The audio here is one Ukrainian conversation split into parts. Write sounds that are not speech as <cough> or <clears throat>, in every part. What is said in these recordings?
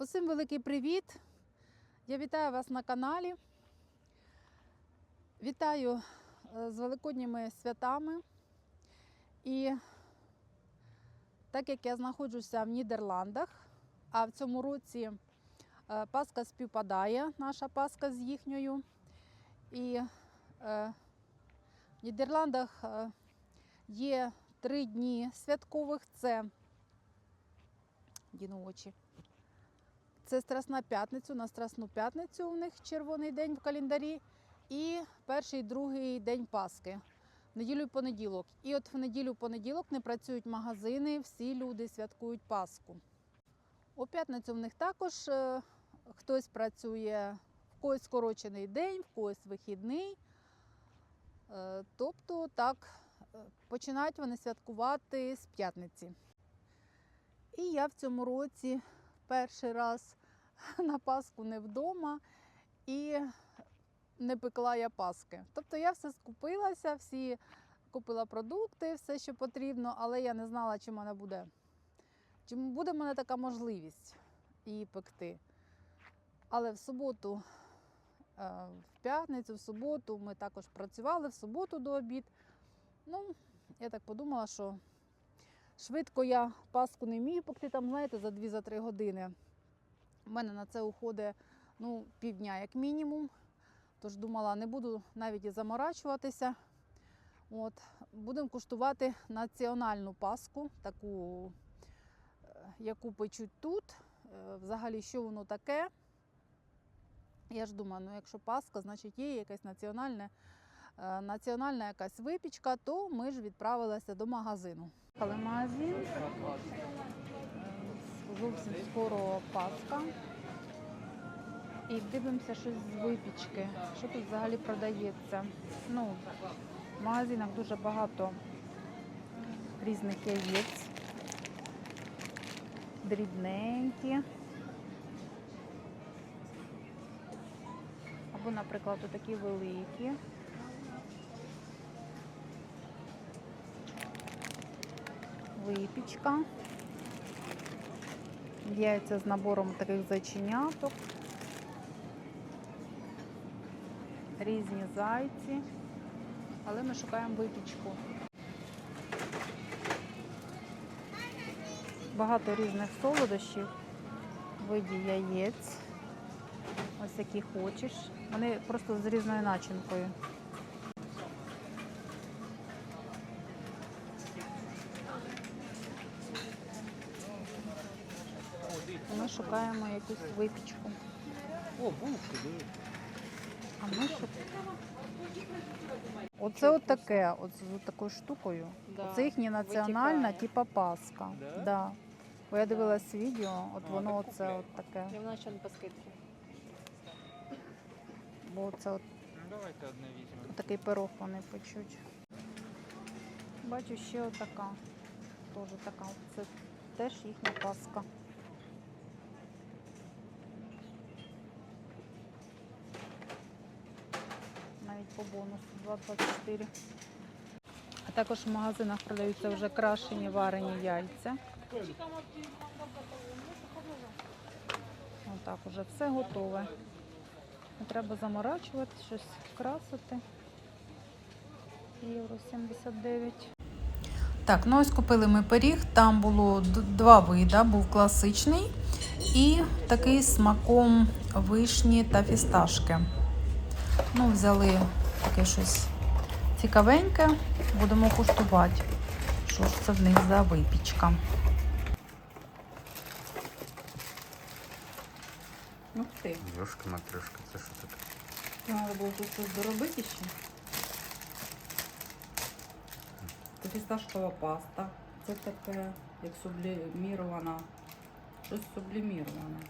Усім великий привіт! Я вітаю вас на каналі. Вітаю е, з великодніми святами. І так як я знаходжуся в Нідерландах, а в цьому році е, Пасха співпадає, наша Пасха з їхньою. І е, в Нідерландах є три дні святкових. Це Діну очі. Це Страсна п'ятницю. На Страсну п'ятницю у них червоний день в календарі. І перший, другий день Пасхи. Неділю і понеділок. І от в неділю понеділок не працюють магазини, всі люди святкують Пасху. У п'ятницю в них також е, хтось працює, в когось скорочений день, в когось вихідний. Е, тобто так е, починають вони святкувати з п'ятниці. І я в цьому році перший раз <laughs> на Пасху не вдома і не пекла я Паски. Тобто я все скупилася, всі купила продукти, все, що потрібно, але я не знала, чи мене буде. Чи буде в мене така можливість її пекти. Але в суботу, е, в п'ятницю, в суботу ми також працювали, в суботу до обід. Ну, я так подумала, що Швидко я паску не вмію пекти, там, знаєте, за 2-3 години. У мене на це уходить ну, півдня як мінімум. Тож думала, не буду навіть і заморачуватися. От. Будемо куштувати національну паску, таку, е, яку печуть тут. Е, Взагалі, що воно таке. Я ж думаю, ну якщо паска, значить є якесь національне, е, національна якась випічка, то ми ж відправилися до магазину. Але магазин. Зовсім скоро Пасха. І дивимося щось з випічки. Що тут взагалі продається? Ну, в магазинах дуже багато різних яєць. Дрібненькі. Або, наприклад, такі великі. випічка. Яйця з набором таких зайченяток. Різні зайці. Але ми шукаємо випічку. Багато різних солодощів, виді яєць. Ось які хочеш. Вони просто з різною начинкою. Ми шукаємо якусь випічку. О, булки. А ми що? Оце от таке, от з такою штукою. Да, Це їхня національна, витікає. типа Пасха. Да? Да. Бо я дивилась відео, от А, воно так оце купляй. от таке. І вона ще не по скидці. Бо це от Ну, давайте одне візьмемо. такий пирог вони печуть. Бачу ще отака. Теж така. Це теж їхня Пасха. Навіть по бонусу 2,24. А також в магазинах продаються вже крашені варені яйця. Отак уже все готове. Не треба заморачувати, щось красити. Євро 79. Так, ну ось купили ми пиріг. Там було два вида. Був класичний і такий смаком вишні та фісташки. Ну, взяли таке щось цікавеньке. Будемо куштувати. Що ж це в них за випічка. Ух ти. Йошка матрешка, це що таке? Треба було тут щось доробити ще. Це фісташкова паста. Це таке, як сублімірована. Щось субліміроване.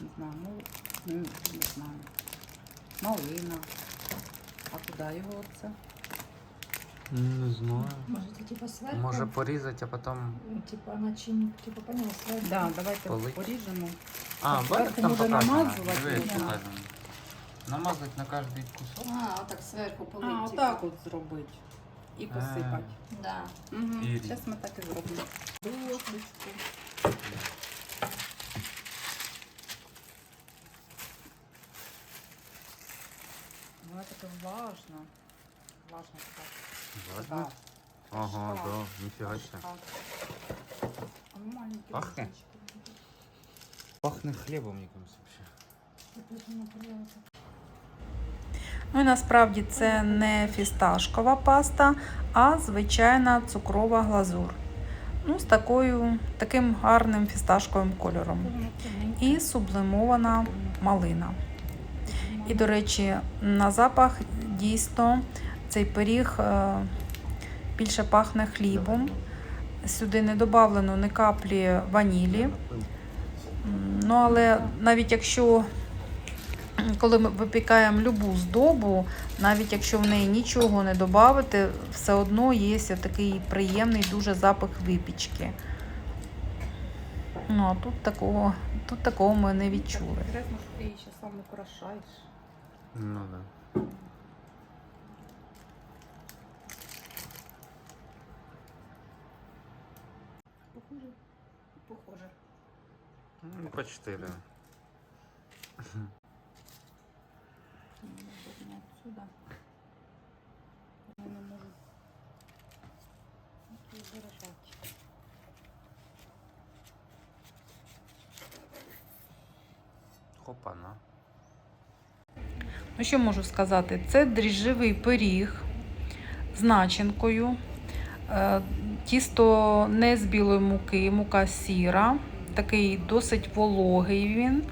Не знаю, ну, ну, не знаю. Малина. А куди його оце? Не знаю. Может, типа сверху? Може порізати, а потім. Ну, Типа начинку, типа поняла, сверху. Да, давайте Полить. поріжемо. А, Зверху бачиш, там показано. намазувати, Диви, да. показано. Намазати на кожний кусок. А, вот так сверху полить. А, типа. отак от зробити. І посипати. Да. Угу. Зараз ми так і зробимо. Дошечку. Влажна така. Влажно? Ага, Шоколад. да, нифига себе. А ну, маленькі Пахне? листочки. Пахнет хлебом, мне кажется, вообще. Ну і насправді це не фісташкова паста, а звичайна цукрова глазур. Ну, з такою, таким гарним фісташковим кольором. І сублимована малина. І, до речі, на запах дійсно цей пиріг е, більше пахне хлібом. Сюди не додавлено ні каплі ванілі. Ну, але навіть якщо коли ми випікаємо любу здобу, навіть якщо в неї нічого не додати, все одно є такий приємний дуже запах випічки. Ну, а тут такого, тут такого ми не відчули. Ти її ще сам украшаєш. Ну да. Похоже. Похоже. Ну, почти, да. отсюда. Я не можу тут держати. Хопана. Ну, що можу сказати? Це дріжджевий пиріг з начинкою. Е, Тісто не з білої муки, мука сіра. Такий досить вологий він.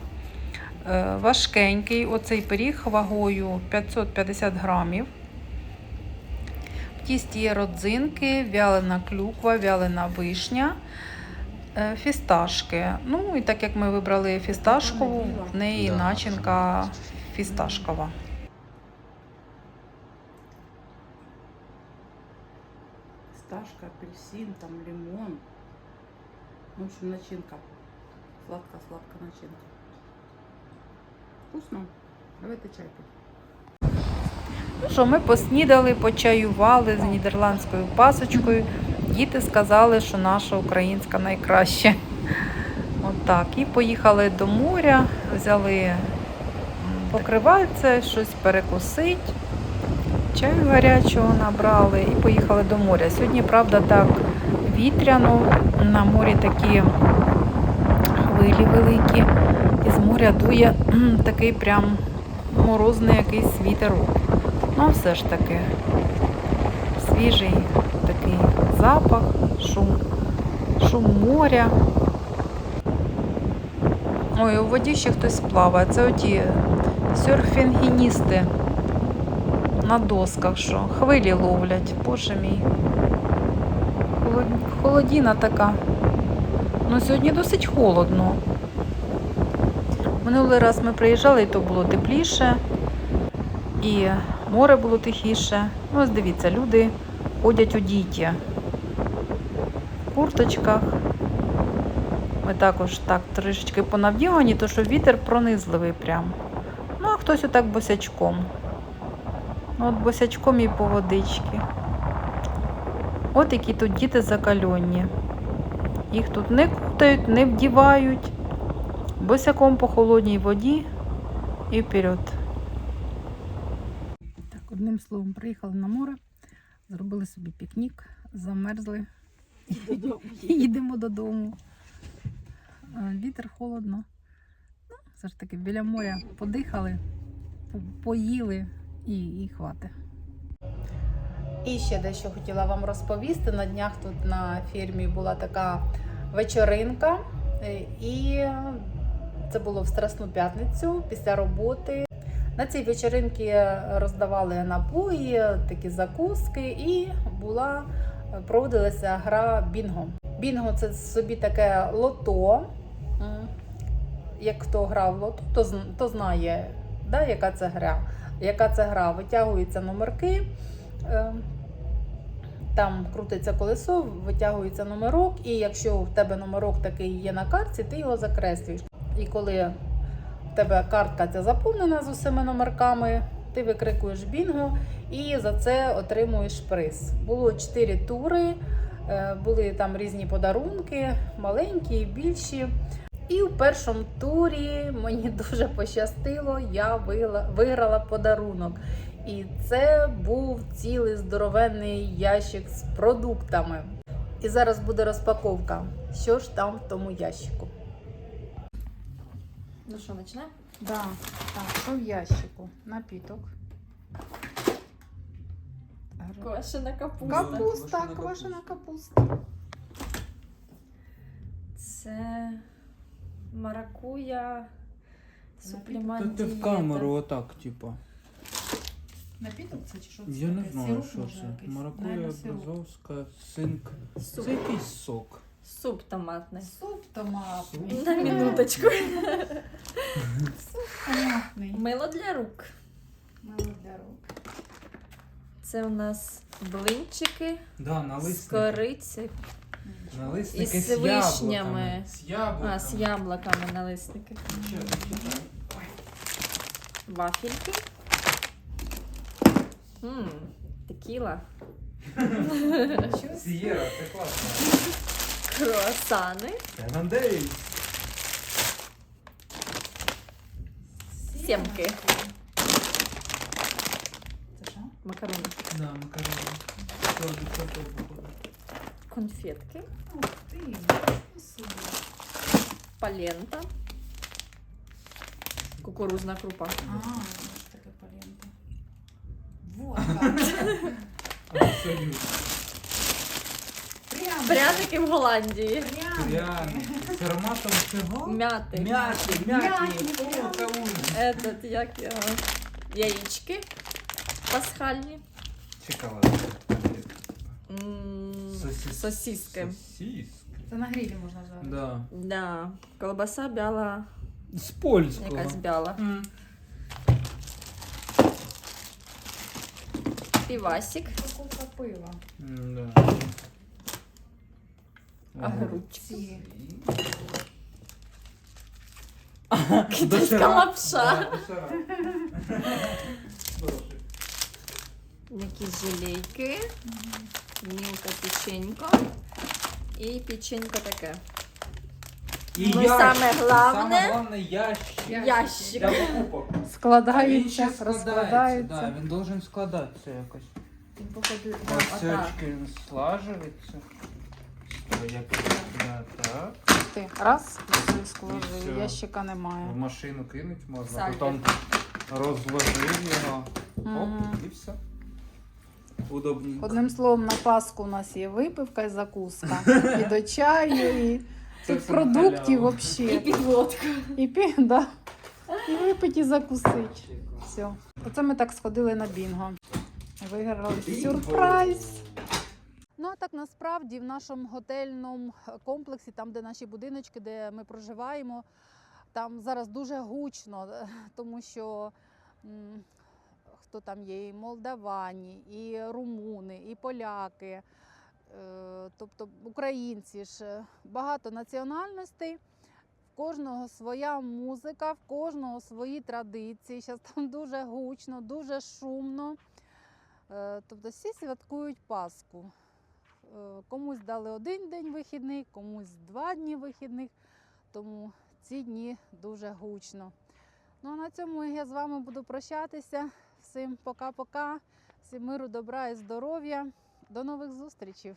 Е, Важкенький. Оцей пиріг вагою 550 грамів. В тісті є родзинки, вялена клюква, вялена вишня, е, фісташки. Ну і так як ми вибрали фісташкову, в неї начинка фісташкова. Фисташка, апельсин, там лимон. В общем, начинка. Сладко-сладко начинка. Вкусно. Давайте чай пить. Ну що, ми поснідали, почаювали з нідерландською пасочкою. Діти сказали, що наша українська найкраща. Отак. І поїхали до моря, взяли покривальце, щось перекусить, чаю гарячого набрали і поїхали до моря. Сьогодні, правда, так вітряно, на морі такі хвилі великі, і з моря дує <clears throat> такий прям морозний якийсь вітерок. Ну, все ж таки, свіжий такий запах, шум, шум моря. Ой, у воді ще хтось плаває. Це оті серфінгіністи на досках, що хвилі ловлять. Боже мій. Холод- Холодіна така. Ну, сьогодні досить холодно. Минулий раз ми приїжджали, і то було тепліше і море було тихіше. Ну, ось дивіться, люди ходять у діті в курточках. Ми також так трішечки понавдігані, то що вітер пронизливий прям. Ну, а хтось отак босячком. Ну, от босячком і по водички. От які тут діти закальонні. Їх тут не кутають, не вдівають. Босяком по холодній воді і вперед. Так, одним словом, приїхали на море, зробили собі пікнік, замерзли. І <laughs> їдемо додому. Вітер холодно. Ну, все ж таки, біля моря подихали, поїли і, і хвати. І ще дещо хотіла вам розповісти. На днях тут на фірмі була така вечоринка, е, і це було в Страсну п'ятницю після роботи. На цій вечеринці роздавали напої, такі закуски, і була проводилася гра Бінго. Бінго це собі таке лото. Як хто грав в лото, то, то знає, да, яка це гра. Яка це гра? Витягуються номерки, е, там крутиться колесо, витягується номерок, і якщо в тебе номерок такий є на картці, ти його закреслюєш. І коли в тебе картка ця заповнена з усіма номерками, ти викрикуєш бінго і за це отримуєш приз. Було 4 тури, е, були там різні подарунки, маленькі більші. І в першому турі мені дуже пощастило, я виграла, подарунок. І це був цілий здоровенний ящик з продуктами. І зараз буде розпаковка. Що ж там в тому ящику? Ну що, почнемо? Да. Так, що в ящику? Напіток. Квашена капуста. Капуста, квашена капуста. Це маракуя, Та суплімент. ти в камеру отак, типа. Напіток це чи що це? Я не таке? знаю, Сироп що може це. якийсь? Маракуя, Наверно, сироп. Бразовська, синк. Суп. Це якийсь сок. Суп томатний. Суп томатний. На минуточку. Томатний. Мило для рук. Мило для рук. Це у нас блинчики Да, з налисники. корицею. Налисники Із з вишнями. яблуками. З яблуками. А, з яблуками налисники. Ще. Вафельки. Ммм, текіла. Сієра, це класно. Круасани. Канадей. Сімки. Це що? Макарони. Да, макарони. Десерт походу. Конфетки. Ух ти. Собі. Палента. Кукурузна крупа. А, що таке палента. Вот как. <laughs> Абсолютно. Прямо. Пряники в Голландії. Пряники. З ароматом чого? Мяти. Мяти, мяти. Мяти, О, це ужас. Этот, як його? Яєчки пасхальні. Шоколад. М, Сосіс- Сосиски. Сосиски. Це на грилі можна жарити. Да. Да. Колбаса бяла, З польського. якась бяла. М. Півасик. Упаковка пива. М, Да. Огурчики. Ці. Китайська Доширак. лапша. Да, доширак. Хороший. Якісь желейки. Мілка печенько. І печенько таке. І Ну, ящик. саме головне- Саме головне ящик. Ящик. Для покупок. Він Складається, ще розкладається. да, він должен складатися якось. Він походу да, отак. очки він слажується. Стой, як да, так. Ти раз, і сложив, всьо. ящика немає. В машину кинуть можна, потім розложив його. Мгм. Оп, і все. Удобненько. Одним словом, на Пасху у нас є випивка і закуска. <laughs> І до чаю, і Це тут все на продуктів халяву. І взагалі. підводка. І пі, да. І випити, і закусить. Все. Оце ми так сходили на бінго. Виграли сюрприз. Ну а так насправді в нашому готельному комплексі, там, де наші будиночки, де ми проживаємо, там зараз дуже гучно, е, тому що м, хто там є, і молдавані, і румуни, і поляки, е, тобто українці ж е, багато національностей. В кожного своя музика, в кожного свої традиції. Зараз там дуже гучно, дуже шумно. Е, Тобто всі святкують Пасху. Комусь дали один день вихідний, комусь два дні вихідних, тому ці дні дуже гучно. Ну а на цьому я з вами буду прощатися. Всім пока-пока, всім миру, добра і здоров'я. До нових зустрічей!